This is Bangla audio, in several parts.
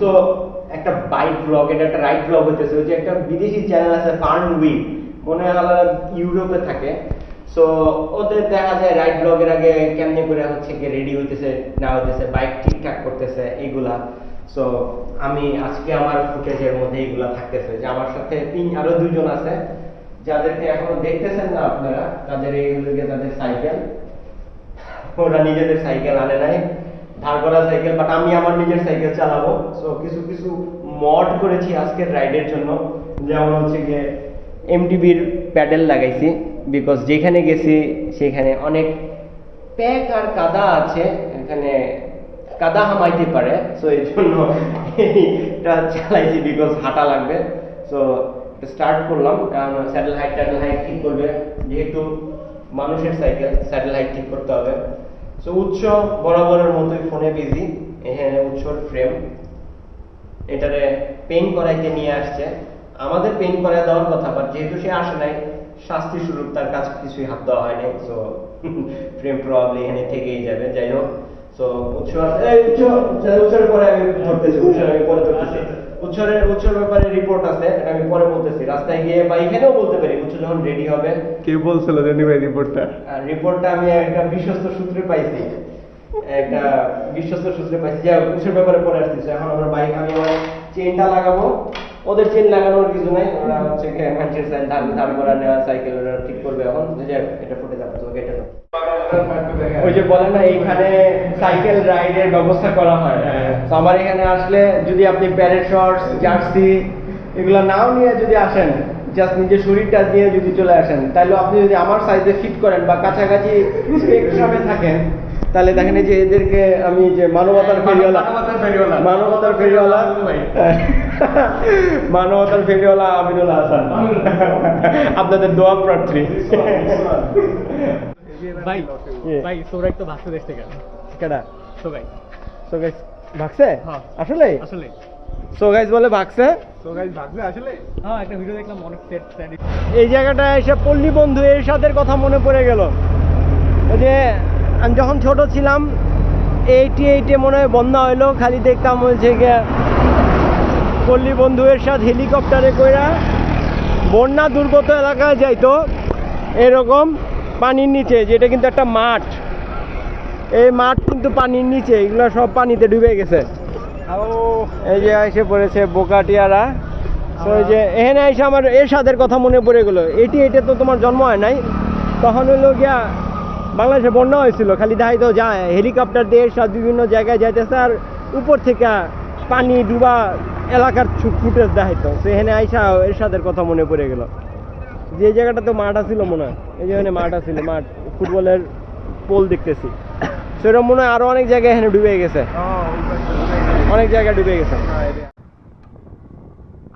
সো একটা বাইক ব্লগ এটা একটা রাইড ব্লগ হইতেছে। ওই যে একটা বিদেশি চ্যানেল আছে ফার্ন উইক মনে হয় ইউরোপে থাকে। সো ওদের দেখা যায় রাইড ব্লগের আগে কেমনে করে হচ্ছে কি রেডি হইতেছে, না হইতেছে বাইক ঠিকঠাক করতেছে, এইগুলা। সো আমি আজকে আমার ফুটেজের মধ্যে এইগুলা থাকতেছে। যে আমার সাথে তিন, আরও দুজন আছে। যাদেরকে এখনও দেখতেছেন না আপনারা, তাদের এইগুলো তাদের সাইকেল ওরা নিজেদের সাইকেল আনে নাই। ধার করা সাইকেল বাট আমি আমার নিজের সাইকেল চালাবো। সো কিছু কিছু মড করেছি আজকের রাইডের জন্য। যেমন হচ্ছে গিয়ে এমটিবির প্যাডেল লাগাইছি বিকজ যেখানে গেছি সেখানে অনেক প্যাক আর কাদা আছে, এখানে কাদা হামাইতে পারে। সো এই জন্য এটা চালাইছি বিকজ হাঁটা লাগবে। সো স্টার্ট করলাম। কারণ স্যাটেল হাইট ট্যাটেল হাইট ঠিক করবে। যেহেতু মানুষের সাইকেল স্যাটেল হাইট ঠিক করতে হবে। সো উৎস বরাবরের মতোই ফোনে বিজি এখানে উৎসর ফ্রেম এটারে পেইন্ট করাইতে নিয়ে আসছে। আমাদের পেইন্ট করাই দেওয়ার কথা বাট যেহেতু সে আসে নাই, শাস্তি স্বরূপ তার কাছে কিছুই হাত দেওয়া হয়নি। সো ফ্রেম প্রবাবলি এখানে থেকেই যাবে। যাই হোক সো উৎস উৎস উৎসের পরে আমি ধরতেছি, উৎসের আমি পরে ধরতেছি। ব্যাপারে রিপোর্ট আছে এটা আমি পরে বলতেছি। রাস্তায় গিয়ে বা এখানেও বলতে পারি যখন রেডি হবে। কে বলছিল জানি ভাই রিপোর্টটা রিপোর্টটা আমি একটা বিশ্বস্ত সূত্রে পাইছি। একটা বিশ্বস্ত সূত্রে পাইছি। যা ব্যাপারে পরে আসতেছে। এখন আমরা বাইক আমি আমার চেনটা লাগাবো। ওদের চেন লাগানোর কিছু নাই ওরা হচ্ছে কি মানুষের সাইকেল ধার ধার করা নেওয়া সাইকেল ওরা ঠিক করবে এখন যে এটা ফুটে যাবে তো এটা তো। ওই যে বলে না এইখানে সাইকেল রাইডের ব্যবস্থা করা হয় তো আমার এখানে আসলে যদি আপনি প্যারেড শর্টস জার্সি এগুলো নাও নিয়ে যদি আসেন জাস্ট নিজের শরীরটা দিয়ে যদি চলে আসেন তাহলে আপনি যদি আমার সাইজে ফিট করেন বা কাছাকাছি স্পেকট্রামে থাকেন তাহলে দেখেন এই যে এদেরকে আমি যে মানবতার ফেরিওয়ালা মানবতার ফেরিওয়ালা। মানবতার ফেরিওয়ালা আমিনুল হাসান। আপনাদের দোয়া প্রার্থী। ভাই ভাই সৌরাই তো কেডা? সো ভাগছে? হ্যাঁ। আসলে? আসলে। সো গাইস বলে ভাগছে? তো গাইস আসলে? হ্যাঁ একটা ভিডিও দেখলাম অনেক সেট সেট এই জায়গাটায় এসে পল্লী বন্ধু এরশাদের কথা মনে পড়ে গেল। ওই যে আমি যখন ছোট ছিলাম এইটি এইটে মনে হয় বন্যা হইল খালি দেখতাম হচ্ছে গিয়ে পল্লী বন্ধু সাথে হেলিকপ্টারে কইরা বন্যা দুর্গত এলাকায় যাইতো, এরকম পানির নিচে, যেটা কিন্তু একটা মাঠ। এই মাঠ কিন্তু পানির নিচে, এগুলো সব পানিতে ডুবে গেছে। এই যে এসে পড়েছে বোকাটিয়ারা। তো এই যে এখানে এসে আমার এরশাদের কথা মনে পড়ে গেলো। এটি এটা তো তোমার জন্ম হয় নাই। তখন হইল গিয়া বাংলাদেশে বন্যা হয়েছিল, খালি দেখাই তো যায়। হেলিকপ্টার দিয়ে এরশাদ বিভিন্ন জায়গায় যাইতেছে আর উপর থেকে পানি ডুবা এলাকার ফুটেজ দেখাইতো। তো এখানে আইসা এরশাদের কথা মনে পড়ে গেল। যে জায়গাটা তো মাঠ আছিল মনে হয়, এই যেখানে মাঠ আছিল, মাঠ, ফুটবলের পোল দেখতেছি। সেরকম মনে হয় আরও অনেক জায়গায় এখানে ডুবে গেছে। অনেক জায়গায় ডুবে গেছে।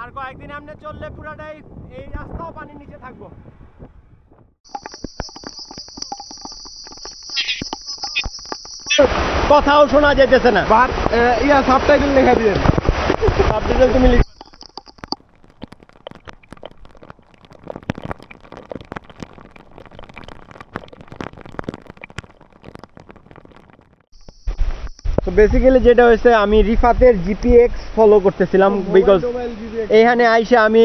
আর কয়েকদিন আমরা চললে পুরাটাই এই রাস্তাও পানির নিচে থাকব। কথাও শোনা যেতেছে না। ইয়া সাবটাইটেল লেখা দিয়েন তুমি তো বেসিক্যালি যেটা হয়েছে আমি রিফাতের জিপিএক্স ফলো করতেছিলাম বিকজ এইখানে আইসে আমি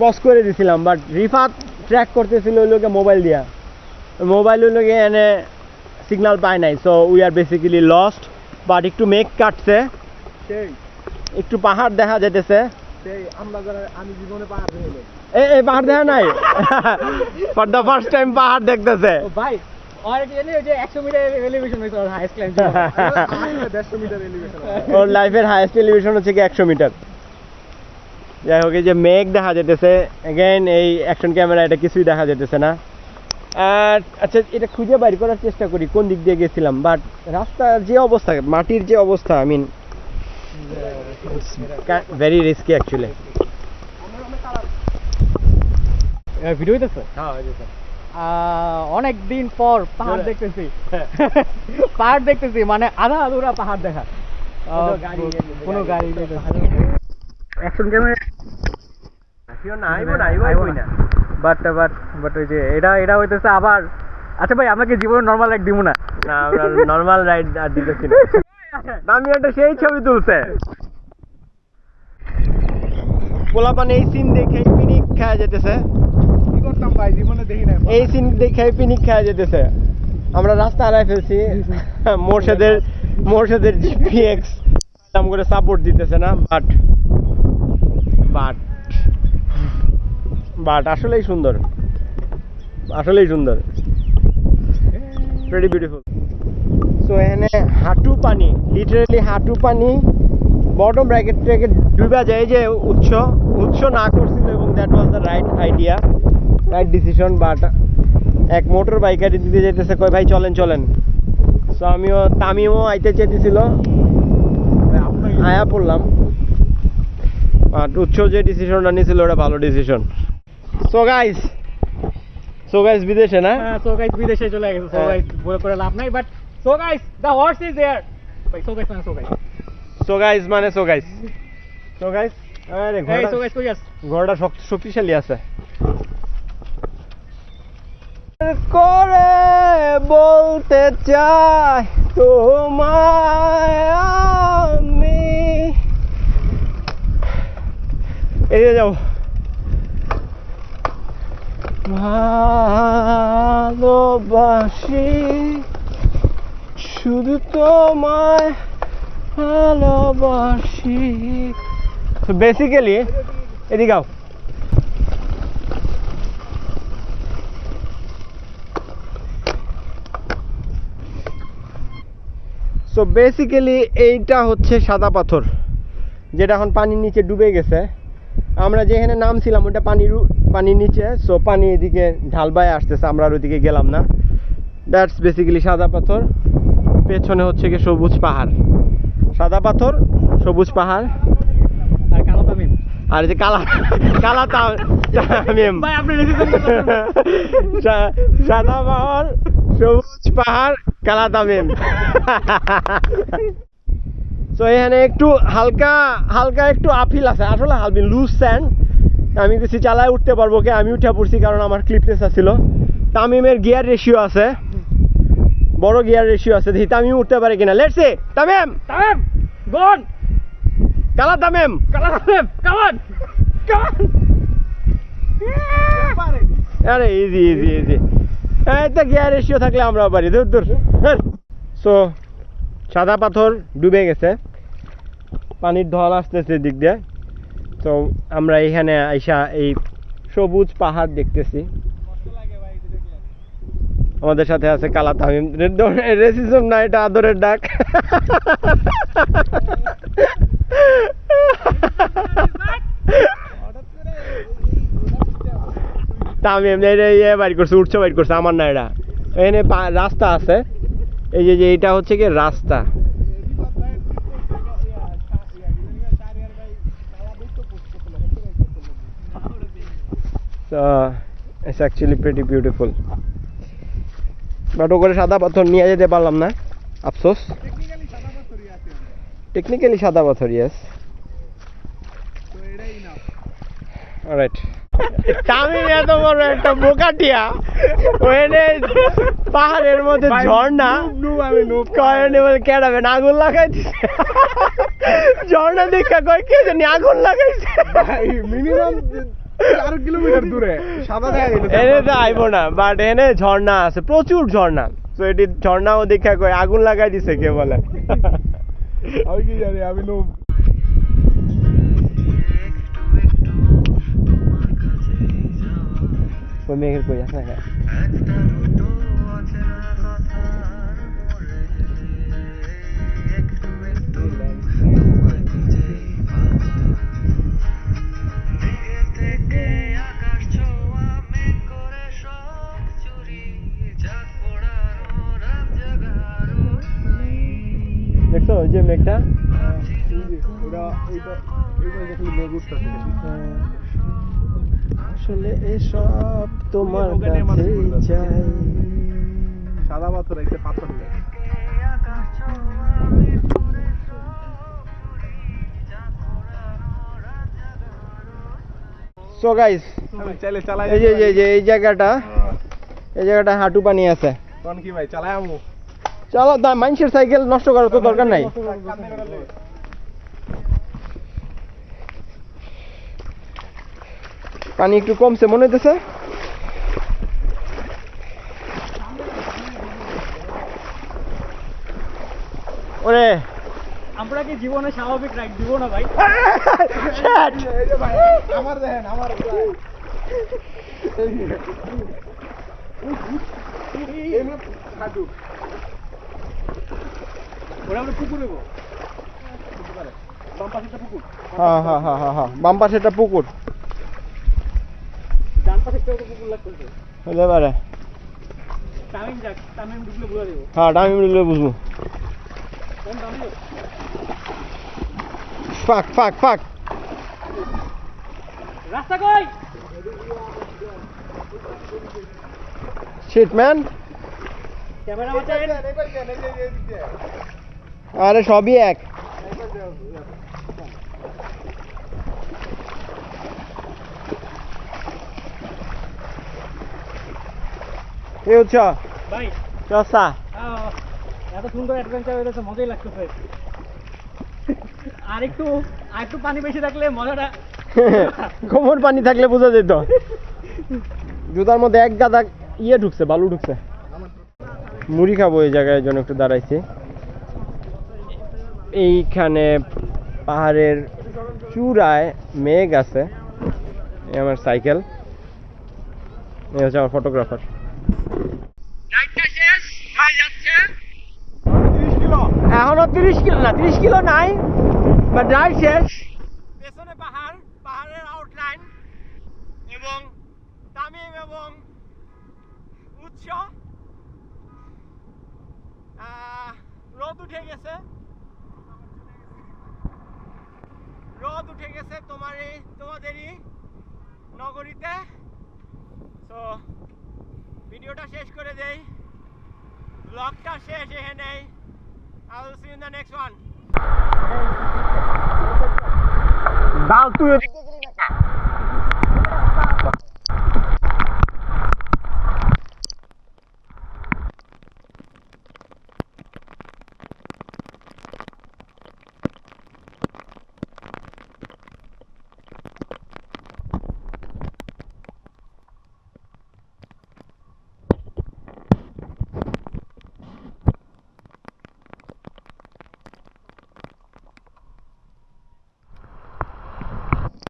পজ করে দিছিলাম বাট রিফাত ট্র্যাক করতেছিল ওই লোকে মোবাইল দিয়া। মোবাইল ওই লোকে এনে সিগন্যাল পায় নাই so we are basically lost but একটু মেঘ কাটছে। একটু পাহাড় দেখা যেতেছে এই পাহাড় দেখা নাই। ফর দ্য ফার্স্ট টাইম পাহাড় দেখতেছে। ভাই আর কি জানি ওই যে 100 মিটার এলিভেশন হইছে ওর হাইস্ট ক্লাইম্ব দেড়শো মিটার এলিভেশন ওর লাইফের হাইয়েস্ট এলিভেশন হচ্ছে কি একশো মিটার। যাই হোক এই যে মেঘ দেখা যেতেছে এই অ্যাকশন ক্যামেরা এটা কিছুই দেখা যেতেছে না। আর আচ্ছা এটা খুঁজে বাইর করার চেষ্টা করি কোন দিক দিয়ে গেছিলাম। বাট রাস্তার যে অবস্থা মাটির যে অবস্থা I mean very risky actually video হইতেছে? হ্যাঁ অনেক দিন পর পাহাড় দেখতেছি। পাহাড় দেখতেছি মানে আধা আধুরা পাহাড় দেখা। কোনো গাড়ি action camera but but but ওই যে এটা এটা হইতেছে আবার। আচ্ছা ভাই আমাকে জীবনে নর্মাল এক দিব না? না আমরা নর্মাল রাইড আর দিতেছি না। আমি একটা সেই ছবি তুলছে। পোলাপান এই সিন দেখে পিনিক খাওয়া যেতেছে। কি করতাম ভাই? জীবনে দেখি নাই এই সিন দেখে পিনিক খাওয়া যেতেছে। আমরা রাস্তা হারাই ফেলছি। মোর্শেদের মোর্শেদের জিপিএক্স নাম করে সাপোর্ট দিতেছে না বাট বাট বাট আসলেই সুন্দর। আসলেই সুন্দর। ভেরি বিউটিফুল সো এখানে হাঁটু পানি লিটারেলি হাঁটু পানি বটম ব্র্যাকেট থেকে ডুবা যায়। যে উৎস উৎস না করছিল এবং that was the right idea right decision but এক মোটর বাইকার দিতে যেতেছে কয় ভাই চলেন চলেন। সো আমিও তামিও আইতে চেয়েছিল। আয়া পড়লাম। বাট উৎস যে ডিসিশনটা নিয়েছিল ওটা ভালো decision so guys so guys বিদেশে না? হ্যাঁ সো গাইস বিদেশে চলে গেছে। সো হ্যাঁ। গাইস বলে করে লাভ নাই but so guys the horse is there ভাই সো গাইস মানে সো গাইস সো গাইস মানে সো গাইস সো গাইস আরে ঘোড়া সো গাইস কই আস ঘোড়াটা শক্ত শক্তিশালী আছে করে বলতে চাই তোমায় আমি এদিকে যাও ভালোবাসি শুধু তোমায় ভালোবাসি। বেসিক্যালি এদিকে আও। সো বেসিক্যালি এইটা হচ্ছে সাদা পাথর, যেটা এখন পানির নিচে ডুবে গেছে। আমরা যেখানে নামছিলাম ওটা পানির পানির নিচে। সো পানি এদিকে ঢাল বায়ে আসতেছে, আমরা আর ওদিকে গেলাম না। দ্যাটস বেসিক্যালি সাদা পাথর। পেছনে হচ্ছে কি সবুজ পাহাড়। সাদা পাথর সবুজ পাহাড়। আর কালো তামিম। আর যে কালা কালা তামিম। সাদা পাহাড় সবুজ পাহাড় কালা তামিম। তো এখানে একটু হালকা হালকা একটু আপিল আছে। আসলে হালবি লুজ স্যান্ড আমি কিছু চালায় উঠতে পারব কি? আমি উঠে পড়ছি কারণ আমার ক্লিপনেস আছিল তামিমের গিয়ার রেশিও আছে। বড় গিয়ার রেশিও আছে দেখি তামিম উঠতে পারে কিনা। Let's say Tamim! Tamim gone! কালা তামিম! কালা তামিম কাম অন আরে ইজি ইজি ইজি এই তো গিয়ার রেশিও থাকলে আমরাও পারি দূর দূর। সো সাদা পাথর ডুবে গেছে। পানির ঢল আসতেছে দিক দিয়ে। তো আমরা এখানে আইসা এই সবুজ পাহাড় দেখতেছি। আমাদের সাথে আছে কালা তামিম। রেসিজম না এটা আদরের ডাক। তামিম এটা ইয়ে বাইর করছে উঠছে বাইর করছে আমার না এটা। এখানে রাস্তা আছে। এই যে যে এটা হচ্ছে কি রাস্তা। So, it's beautiful. বাট করে সাদা পাথর নিয়ে যেতে পারলাম না। আফসোস। টেকনিক্যালি সাদা পাথর ইয়েস অলরাইট তামিম এত বড় একটা বোকাটিয়া ওখানে পাহাড়ের মধ্যে ঝর্ণা। কয়নে বলে কেডাবেন আগুন লাগাই দিছে ঝর্ণা দেখা কয় কে জানি আগুন লাগাইছে। মিনিমাম চার কিলোমিটার দূরে। সাদা দেখা গেল এনে তো আইবো না বাট এনে ঝর্ণা আছে প্রচুর ঝর্ণা। তো এটি ঝর্ণাও দেখা কয় আগুন লাগাই দিছে কে বলে? আমি কি জানি আমি লোভ ওই মেঘের কই আছে না? যে মেঘটা? আসলে এসব তোমার কাছেই চাই। সাদা পাথর একটা পাথর সো গাইস এই যে এই যে- এই যে এই জায়গাটা এই জায়গাটা হাঁটু পানি আছে। কোন কি ভাই চালাই আমু? চলো দা মানুষের সাইকেল নষ্ট করার তো দরকার নাই পানি একটু কমছে মনে হইতেছে ওরে আমরা কি জীবনে স্বাভাবিক রাইড দিব না ভাই আমার দেখেন আমার খাটু ওরা আমরা পুকুর দেবো বাম পাশে একটা পুকুর হ্যাঁ হ্যাঁ হ্যাঁ হ্যাঁ হ্যাঁ বাম পাশে একটা পুকুর হতে পারে। হ্যাঁ বুঝব। কোন তামিম? ফাক ফাক ফাক। রাস্তা কই? শিট ম্যান ক্যামেরা বাঁচাবেন আরে সবই এক। কি হচ্ছে ভাই। চসা এত সুন্দর অ্যাডভেঞ্চার হয়েছে মজাই লাগতেছে। আর একটু আর একটু পানি বেশি থাকলে মজাটা কোমর পানি থাকলে বোঝা যেত। জুতার মধ্যে এক গাদা ইয়ে ঢুকছে বালু ঢুকছে। মুড়ি খাব এই জায়গায় জন্য একটু দাঁড়াইছি। এইখানে পাহাড়ের চূড়ায় মেঘ আছে। এই আমার সাইকেল। এই হচ্ছে আমার ফটোগ্রাফার। এখনও তিরিশ কিলো না তিরিশ কিলো নাই রাইড শেষ। পেছনে পাহাড় পাহাড়ের আউটলাইন এবং তামিম এবং উৎস। আহ, রোদ উঠে গেছে। রোদ তোমার এই তোমাদেরই নগরীতে। তো ভিডিওটা শেষ করে দেই। ব্লগটা শেষ এখানেই I will see in the next one দাও তুই